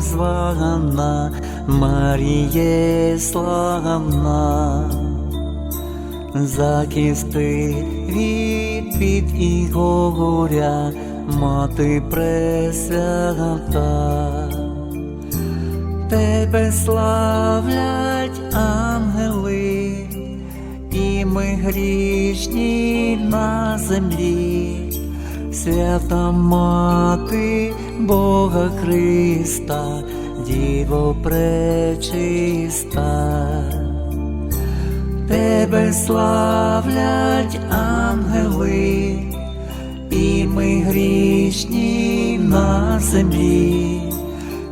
звана, Маріє славна, захисти від під і горя, мати пресвята, тебе славлять ангели, і ми грішні на землі, свята мати Бога Христа, Діво пречиста. Тебе славлять ангели, і ми грішні на землі,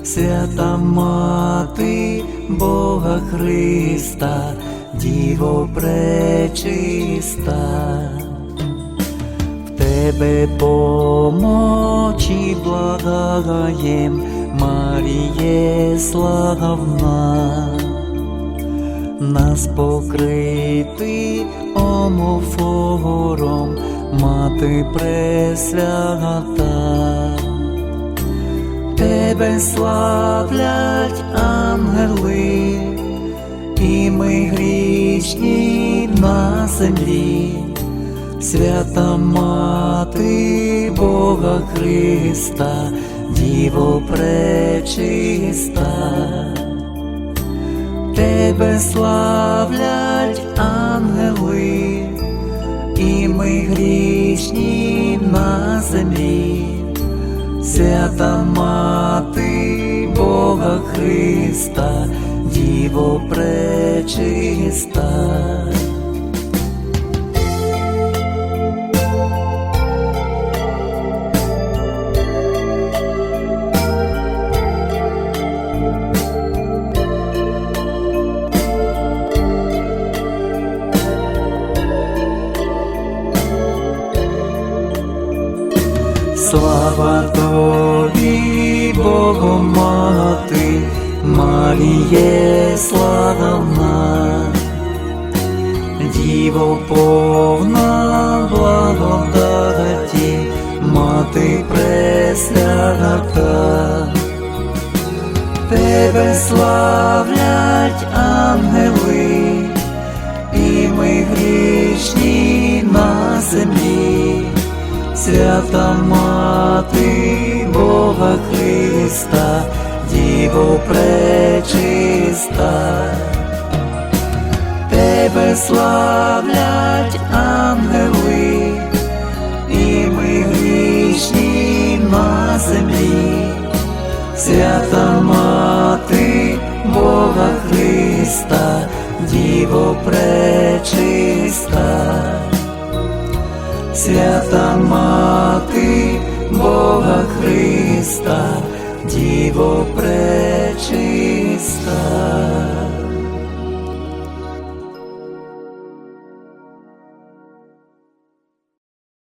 свята мати Бога Христа, Діво пречиста. Тебе помочі благаєм, Маріє славна нас покрити омофором, мати пресвята, тебе славлять ангели, і ми грішні на землі, свята мати Бога Христа, Діво пречиста. Тебе славлять ангели, і ми грішні на землі, свята мати Бога Христа, Діво пречиста. Слава тобі, Богомати, Маріє славна, Діво повна благодаті, мати пресвята, тебе славлять ангели, і ми грішні на землі. Свята мати Бога Христа, Діво пречиста, тебе славлять ангели, і ми грішні на землі, свята мати Бога Христа, Діво пречиста. Свята мати Бога Христа, Діво пречиста.